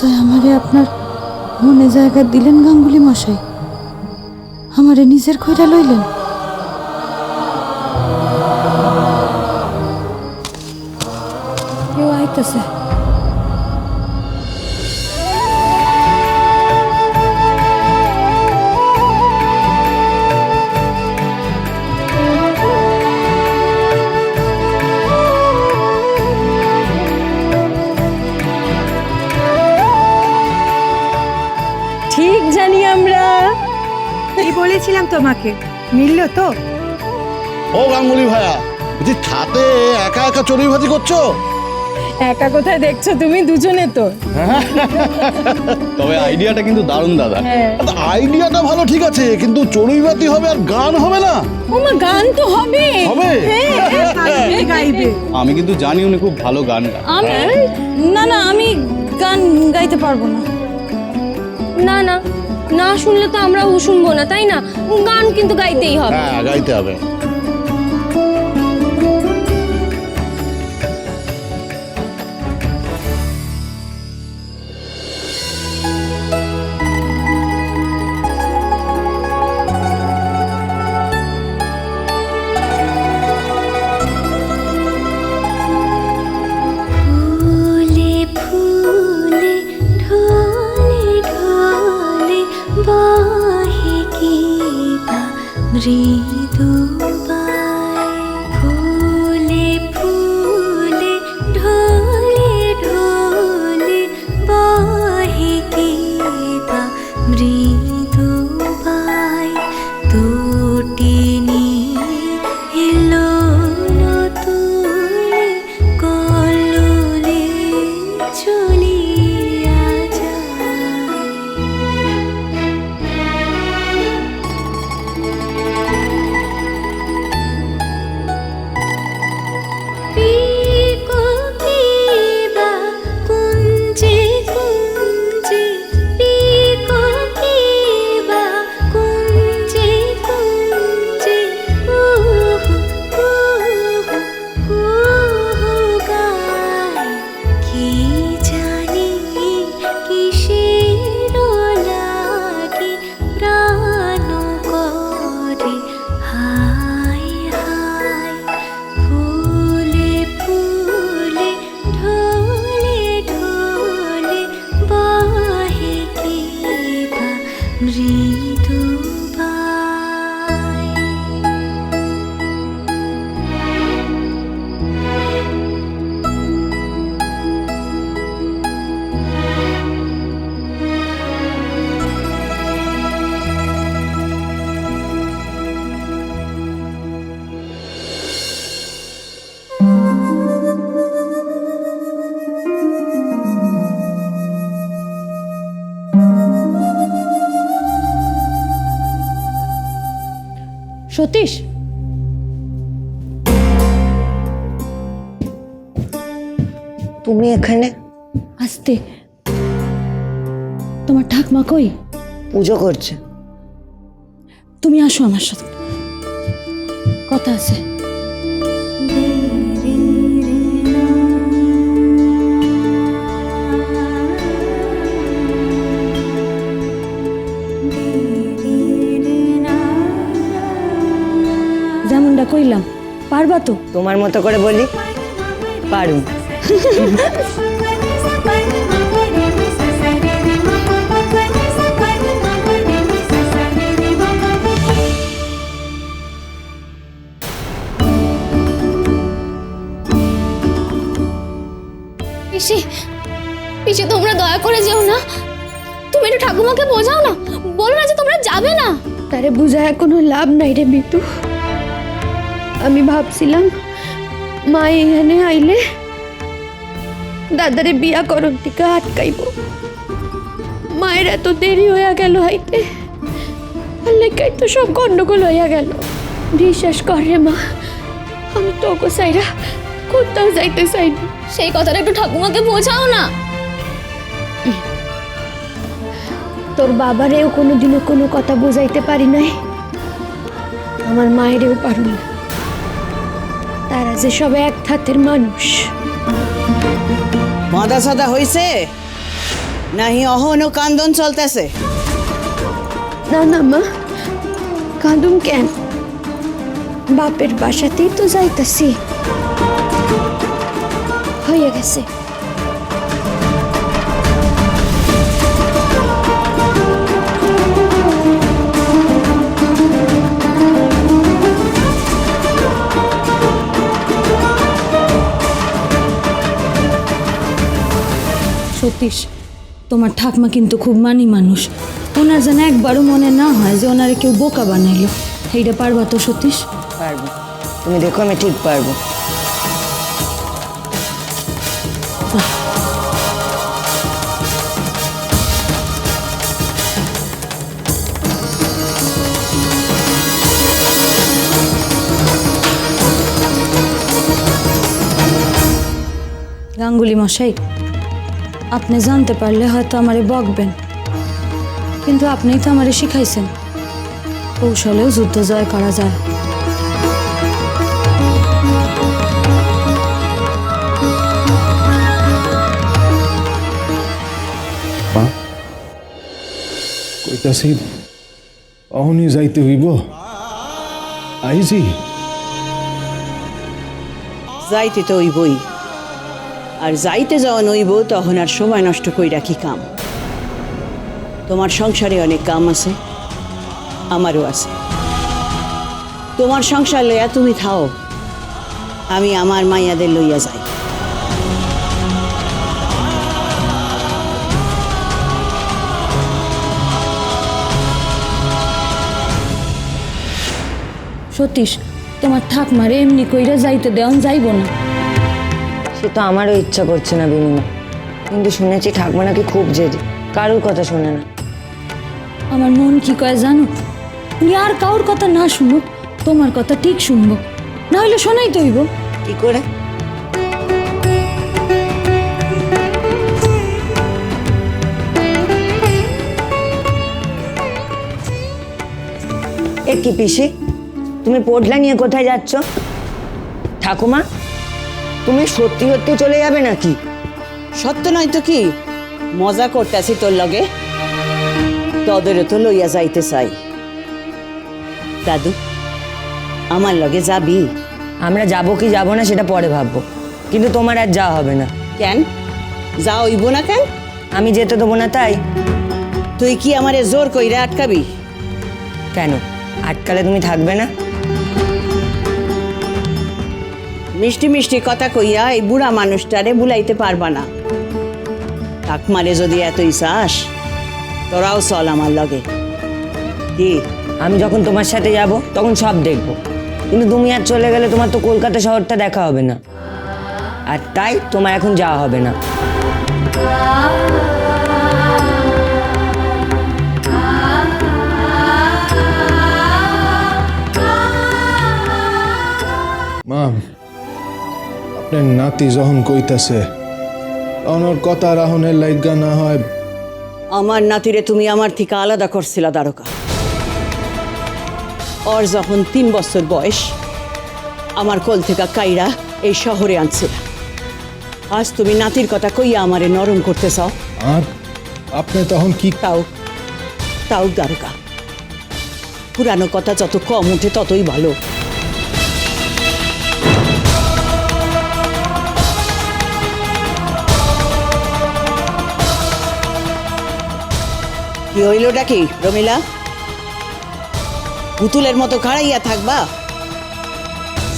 তাই আমারে আপনার মনে জায়গা দিলেন গাঙ্গুলি মশাই? আমারে নিজের খৈরা লইলেন? কেউ আইতেছে। বলেছিলাম তোমাকে। মিললো তো? ও গাঙ্গুলি ভাইয়া বলছি ছাতে একা একা চড়ুই ভাজি করছ? একা কোথায় দেখছ? তুমি দুজনে তো। তবে আইডিয়াটা কিন্তু দারুণ দাদা। হ্যাঁ। আইডিয়াটা ভালো ঠিক আছে কিন্তু চড়ুই ভাতি হবে আর গান হবে না? ওমা গান তো হবে। হবে? কে গাইবে। আমি কিন্তু জানি উনি খুব ভালো গান গান আমি? না না আমি গান গাইতে পারব না। না না না শুনলে তো আমরাও শুনব না, তাই না? গান কিন্তু গাইতেই হবে। হ্যাঁ গাইতে হবে। সতীশ? তুমি এখানে? আসতে। তোমার ঠাকমা কই? পুজো করছে। তুমি আসো আমার সাথে। কথা আছে। পারবা তো? তোমার মতো করে বলি পারুম পিসি পিসি তোমরা দয়া করে যেও না। তুমি একটু ঠাকুমাকে বোঝাও না। বলো না যে তোমরা যাবে না। তারে বুঝায় কোনো লাভ নাই রে বিটু আমি ভাবছিলাম মা এখানে আইলে দাদারে বিয়া করন থেকে আটকাইব। মায়ের এত দেরি হইয়া গেল হাইতে আর লেখাই তো সব গন্ডগোল হইয়া গেল। বিশ্বাস করে মা আমি তোকে চাইরা কোথাও যাইতে চাইনি। সেই কথাটা একটু ঠাকুমাকে বোঝাও না। তোর বাবারেও কোনোদিনও কোনো কথা বোঝাইতে পারি নাই। আমার মায়েরেও পারু না। তারা যে সব এক হাতের মানুষ। মাদা সাদা হইছে? নাহি অহনো কান্দন চলতেছে। না না মা। কাঁদুম কেন? বাপের বাসাতেই তো যাইতাছি। হয়ে গেছে। সতীশ তোমার ঠাকমা কিন্তু খুব মানি মানুষ। ওনার যেন একবারও মনে না হয় যে ওনারে কেউ বোকা বানাইলো। এইটা পারবা তো সতীশ? পারব। তুমি দেখো আমি ঠিক পারব। গাঙ্গুলি মশাই আপনি জানতে পারলে হয়তো আমারে বকবেন। কিন্তু আপনিই তো আমারে শিখাইছেন। কৌশলেও যুদ্ধ জয় করা যায়। মা কইতাছি অহনি যাইতে হইব? আইজি। যাইতে তো ওইবই আর যাইতে যখন ওইব তখন আর সময় নষ্ট কই রাখি কাম? তোমার সংসারে অনেক কাম আছে, আমারও আছে। তোমার সংসার লইয়া তুমি থাও, আমি আমার মাইয়াদের লইয়া যাই। সতীশ, তোমার ঠাকমারে এমনি কইরা যাইতে দেওয়ান যাইব না। সে তো আমারও ইচ্ছা করছে না বিনিময়। কিন্তু শুনেছি ঠাকমা নাকি খুব জেদি। কারোর কথা শোনে না। আমার মন কি কয় জানো? উনি আর কাউর কথা না শুনুক তোমার কথা ঠিক শুনব। না হলে শোনাই তো হইব। কি করে? এ কি পিসি? তুমি পোটলা নিয়ে কোথায় যাচ্ছ? ঠাকুমা? তুমি সত্যি সত্যি চলে যাবে নাকি? সত্য নয় তো কি? মজা করতেছি তোর লগে। তোদেরও তো লইয়া যাইতে চাই। দাদু আমার লগে যাবি? আমরা যাব কি যাব না সেটা পরে ভাববো। কিন্তু তোমার আর যাওয়া হবে না। কেন? যা হইব না কেন? আমি যেতে দেবো না তাই। তুই কি আমারে জোর কইরা আটকাবি? কেন? আটকালে তুমি থাকবে না? মিষ্টি মিষ্টি কথা কইয়া এই বুড়া মানুষটারে বুলাইতে পারবা না। কাকমারে যদি এতই চাস তোরাও চল আমার লগে। কি? আমি যখন তোমার সাথে যাব, তখন সব দেখব। কিন্তু তুমি আর চলে গেলে তোমার তো কলকাতা শহরটা দেখা হবে না। আর তাই তোমার এখন যাওয়া হবে না। মা আপনার নাতি যখন কইতাছে ওর কথা রাহনের লাইগা না হয়। আমার নাতিরে তুমি আমার থেকে আলাদা করছিল দ্বারকা। ওর যখন তিন বছর বয়স আমার কোল থেকে কাইরা এই শহরে আনছিল। আজ তুমি নাতির কথা কইয়া আমারে নরম করতে চাও। আর আপনি তখন কি তাও তাও দ্বারকা। পুরানো কথা যত কম উঠে ততই ভালো। কি হইলটা কি রমিলা? পুতুলের মতো খাড়াইয়া থাকবা?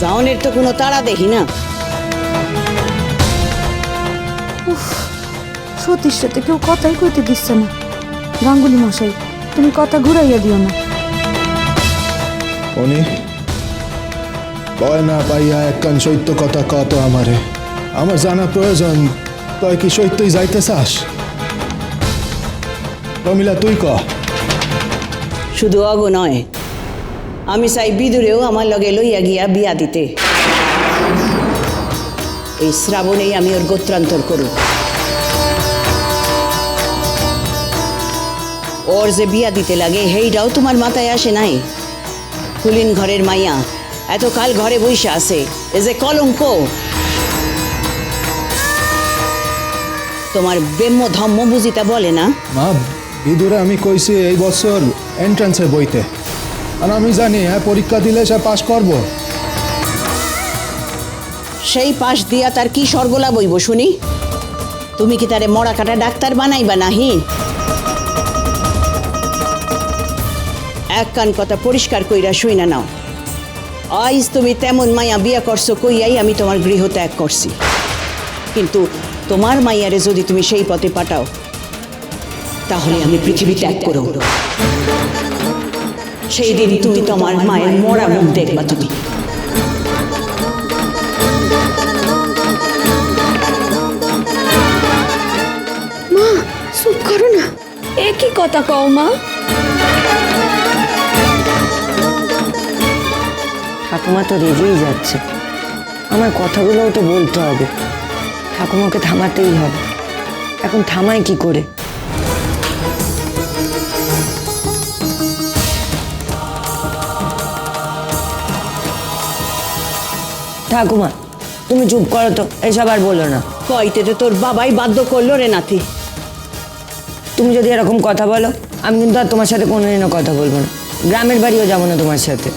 জাউনের তো কোনো তাড়া দেখি না। সতীশ সাথে কেউ কথাই কইতে দিচ্ছে না। গাঙ্গুলি মশাই তুমি কথা ঘুরাইয়া দিও না। উনি কয় না পাইয়া একখান সত্য কথা কত আমারে। আমার জানা প্রয়োজন তয় কি সত্যই যাইতে চাস? রমিলা তুই ক। শুধু অগ নয় আমি চাই বিদুরেও আমার লগে লইয়া গিয়া বিয়া দিতে। এই শ্রাবণেই আমি ওর গোত্রান্তর করু। ওর যে বিয়া দিতে লাগে হেইটাও তোমার মাথায় আসে নাই? কুলিন ঘরের মাইয়া এত কাল ঘরে বইসা আছে এ যে কলঙ্ক। তোমার বেম্য ধম্ম বুঝিতা বলে না? বিদুরে আমি কইছি এই বছর এন্ট্রান্সের বইতে। আর আমি জানি হ্যাঁ পরীক্ষা দিলে সে পাশ করব। সেই পাশ দিয়া তার কি স্বর্গলা বইব শুনি? তুমি কি তারে মরা কাটা ডাক্তার বানাইবা নাহি? এক কান কথা পরিষ্কার কইরা শুই না নাও। আইজ তুমি তেমন মাইয়া বিয়া করছ কইয়াই আমি তোমার গৃহ ত্যাগ করছি। কিন্তু তোমার মাইয়ারে যদি তুমি সেই পথে পাঠাও তাহলে আমি পৃথিবী ত্যাগ করব সেই দিন তুমি তোমার মায়ের মরা মুখ দেখবা তুমি। মা চুপ করো না। এ কি কথা কও মা? ঠাকুমা তো রেগেই যাচ্ছে। আমার কথাগুলোও তো বলতে হবে। ঠাকুমাকে থামাতেই হবে। এখন থামায় কি করে? ঠাকুমা তুমি চুপ করো তো এসব আর বলো না। কইতে তো তোর বাবাই বাধ্য করল রে নাতি। তুমি যদি এরকম কথা বলো আমি কিন্তু আর তোমার সাথে কোনোদিনও কথা বলব না। গ্রামের বাড়িও যাব না তোমার সাথে।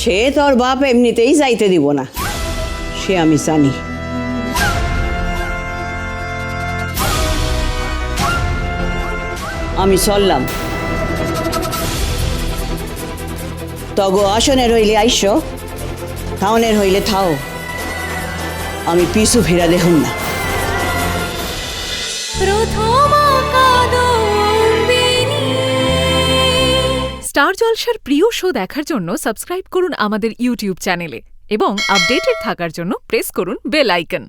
সে তোর বাপ এমনিতেই যাইতে দিব না। সে আমি জানি। আমি চললাম। তগো আসনের হইলে আইস থাউনের হইলে থাও। আমি পিছু ফেরা দেখুন না। স্টার জলসার প্রিয় শো দেখার জন্য সাবস্ক্রাইব করুন আমাদের ইউটিউব চ্যানেলে এবং আপডেটেড থাকার জন্য প্রেস করুন বেল আইকন।